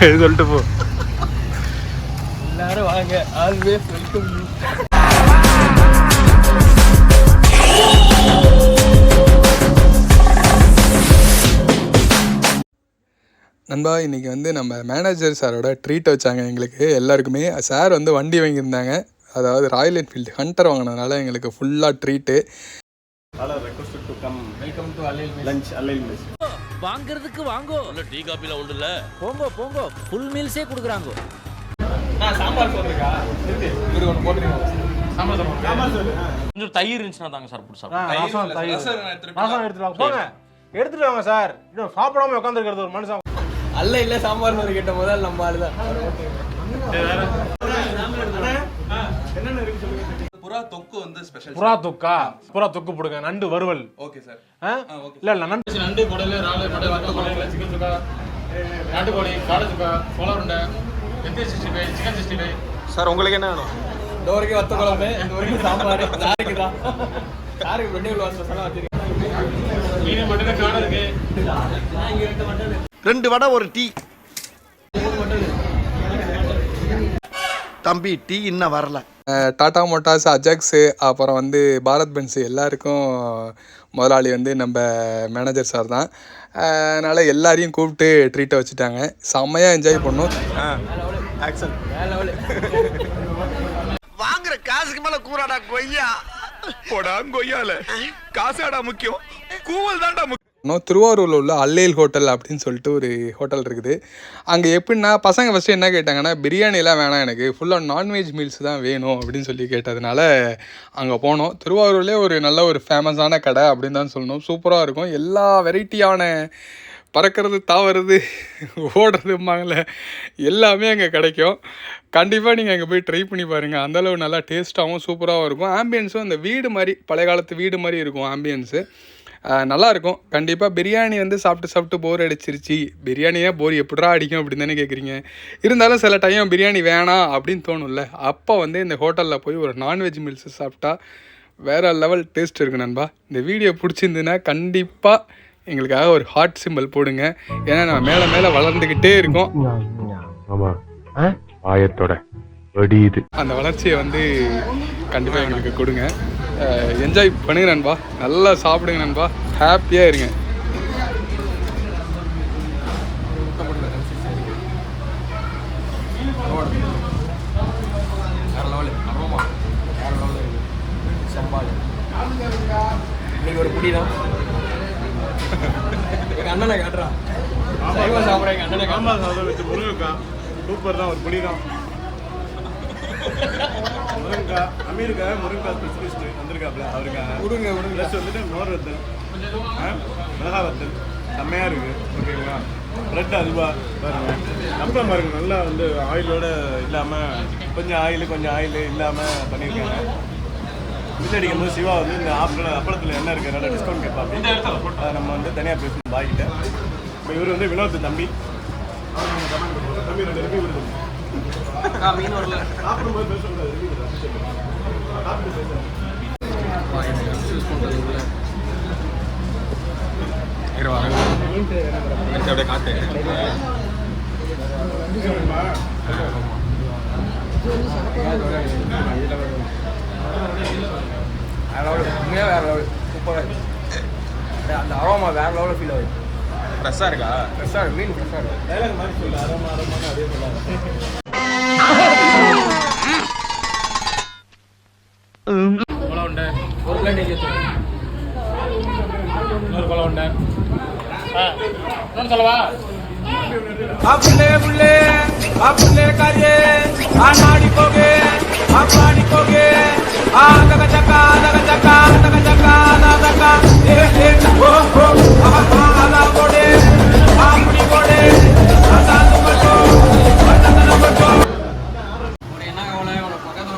சொல்லிட்டு போ. எல்லாரும் வாங்க. ஆல்வேஸ் வெல்கம் நண்பா இன்னைக்கு வந்து நம்ம மேனேஜர் சாரோட ட்ரீட் வச்சாங்க எங்களுக்கு. எல்லாருக்குமே சார் வந்து வண்டி வாங்கியிருந்தாங்க. அதாவது ராயல் என்ஃபீல்டு ஹண்டர் வாங்கினதுனால எங்களுக்கு ஃபுல்லாக treat requested to come. Welcome to Alil Alil Mess. வாங்குறதுக்கு வாங்கோ. இல்ல டீ காப்பில உண்டு இல்ல போங்கோ. போங்கோ ஃபுல் மீல்ஸே கொடுக்குறாங்க. சாம்பார் சொல்றீங்க இருக்கு இவரு ஒன்று போட்டுருங்க சாம்பார் சொல்லுங்க. கொஞ்சம் தயிர் இருந்துச்சுன்னா தாங்க சார் வாங்க. போங்க. எடுத்துட்டு வாங்க சார். இன்னும் சாப்பிடாம உட்காந்துருக்கிறது ஒரு மனுஷன். அல்ல இல்ல சாம்பார்னு ஒரு கேட்ட முதல் நம்ம ஆளுதான். புறா தொக்கு வந்து ஸ்பெஷல் புறா தொக்கா? புறா தொக்கு போடுங்க நண்டு வறுவல். Okay sir? இல்ல இல்ல நண்டு. நண்டு குடல் ராலு மடல் வத்த குடல் சிக்கன் சுக்கா நாட்டுக்கோழி காடை சுக்கா சோள உருண்டை வெந்தய sixty five chicken sixty five. Sir உங்களுக்கு என்ன வேணும்? இந்த வரைக்கும் வத்த குழம்பு இந்த வரைக்கும் சாம்பார் சாருக்கு தான்? சாருக்கு ரெண்டு கிலோ ஸ்பெஷலாக வச்சிருக்கேன் மீன் மட்டும் காடை இருக்கு. ரெண்டு வடை ஒரு டீ. தம்பி டீ இன்னும் வரல. டாடா மோட்டார்ஸ் அஜாக்ஸு அப்புறம் வந்து பாரத் பென்ஸ் எல்லாருக்கும் முதலாளி வந்து நம்ம மேனேஜர் சார் தான். அதனால் எல்லாரையும் கூப்பிட்டு ட்ரீட்டை வச்சுட்டாங்க. செம்மையாக என்ஜாய் பண்ணோம். வாங்குற காசுக்கு மேல கூறாடா கொய்யா. போடா கொய்யால. காசாடா முக்கியம். கூவல் தான்டா முக்கியம். இன்னும் திருவாரூரில் உள்ள அல்லேல் ஹோட்டல் அப்படின்னு சொல்லிட்டு ஒரு ஹோட்டல் இருக்குது. அங்கே எப்படின்னா பசங்க ஃபஸ்ட்டு என்ன கேட்டாங்கன்னா பிரியாணிலாம் வேணாம் எனக்கு. ஃபுல்லாக நான்வெஜ் மீல்ஸ் தான் வேணும் அப்படின்னு சொல்லி கேட்டதுனால அங்கே போனோம். திருவாரூர்லேயே ஒரு நல்ல ஒரு ஃபேமஸான கடை அப்படின்னு தான் சொல்லணும். சூப்பராக இருக்கும். எல்லா வெரைட்டியான பறக்கிறது தாவறது ஓடுறதும்பாங்கள்ல எல்லாமே அங்கே கிடைக்கும். கண்டிப்பாக நீங்கள் அங்கே போய் ட்ரை பண்ணி பாருங்கள் அந்தளவு நல்லா டேஸ்ட்டாகவும் சூப்பராகவும் இருக்கும். ஆம்பியன்ஸும் அந்த வீடு மாதிரி பழைய காலத்து வீடு மாதிரி இருக்கும் ஆம்பியன்ஸு நல்லா இருக்கும் கண்டிப்பாக பிரியாணி வந்து சாப்பிட்டு சாப்பிட்டு போர் அடிச்சிருச்சு. பிரியாணியே போர் எப்படிடா அடிக்கும் அப்படின்னு தானே கேட்குறீங்க இருந்தாலும் சில டைம் பிரியாணி வேணாம் அப்படின்னு தோணும்ல. அப்போ வந்து இந்த ஹோட்டலில் போய் ஒரு நான்வெஜ் மீல்ஸ் சாப்பிட்டா வேறு லெவல் டேஸ்ட் இருக்கு நண்பா. இந்த வீடியோ பிடிச்சிருந்துன்னா கண்டிப்பாக எங்களுக்காக ஒரு ஹார்ட் சிம்பிள் போடுங்க. ஏன்னா நான் மேலே மேலே வளர்ந்துக்கிட்டே இருக்கோம். ஆமா. ஆயத்தோட வெடியுது. அந்த வளர்ச்சியை வந்து கண்டிப்பாக எங்களுக்கு கொடுங்க. என்ஜாய் பண்ணுங்க நண்பா. நல்லா சாப்பிடுங்க நண்பா. ஹாப்பியாக இருங்க. இன்னைக்கு ஒரு புடி தான் எங்கள் அண்ணனை காட்டுறான் சைவ சாப்பிட்ற எங்கள் அண்ணனை ஆமா காட்டுறான் சார் வச்சு சூப்பர் தான் ஒரு புளி தான் முருங்கக்காய் அமீருக்கா முருங்கக்காய் ஸ்பெஷலிஸ்ட் வந்திருக்காப்ல அவருக்காக. விடுங்க விடுங்க ப்ளஸ் வந்துட்டு மோர் வத்தல் ஆ, மிளகா வத்தல் செம்மையா இருக்கு ஓகேங்களா? பிரெட் அல்வா பாருங்க. நம்ப பாருங்க நல்லா வந்து ஆயிலோட இல்லாம கொஞ்சம் ஆயில் கொஞ்சம் ஆயில் இல்லாம பண்ணியிருக்காங்க. பில் அடிக்கும் போது சிவா வந்து இந்த ஆப்பிள் அப்பளத்தில் என்ன இருக்கு நல்ல டிஸ்கவுண்ட் கேட்பாங்க அதை நம்ம வந்து தனியாக பேசணும் பாய்கிட்ட இப்போ இவர் வந்து வினோத் தம்பி. தம்பி ரெண்டு ரிவ்யூ கொடுக்கணும் மீன் வரல. சாப்பிடும்போது பேசக்கூடாது அப்படியே காட்டு வேற லெவலு உண்மையாக வேற லெவலு சூப்பராக அந்த அரோமா வேற லெவலில் ஃபீல் ஆகுது ஃப்ரெஷ்ஷாக இருக்கா. ஃப்ரெஷ்ஷாக மீன் ஃப்ரெஷ்ஷாக இருக்கு மாதிரி சொல்லு. அரோமா அரோமான்னு அதே சொல்லாத கொலை உண்டை ஒரு பிளேட் நெய் வச்சு இன்னொரு கொலை உண்டை ஆ சொல்லவா? புள்ளே புள்ளே. புள்ளே காரியே. ஆனாடி போகே. அப்பாடி போகே. ஆ தக தக்கா தக தக்கா தக தக்கா தக தக்கா. ஏ ஏ ஓ ஓ. ஆ ஆலா போடே. ஆப்படி போடே அதாது பட்டோ. என்ன கவலை? உனக்கு பக்கத்துல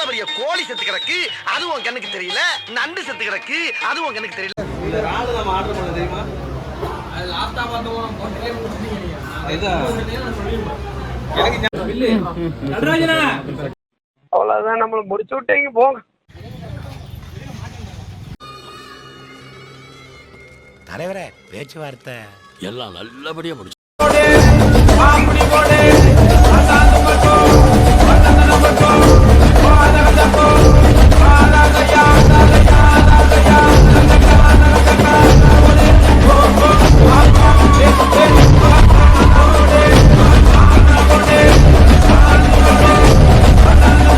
எவ்வளவு பெரிய கோழி செத்து கிடக்கு உன் கண்ணுக்கு தெரியல நண்டு செத்து கிடக்கு உன் கண்ணுக்கு தெரியல இந்த ராடு நம்ம ஆர்டர் பண்ண தெரியுமா லாஸ்டா பார்த்தோம் போட்டே முடிச்சிட்டீங்க அவ்வளவுதான் நம்மள முடிச்சு விட்டீங்க போங்க தலைவரே பேச்சுவார்த்தை எல்லாம் நல்லபடியா முடிச்சு போடு போடு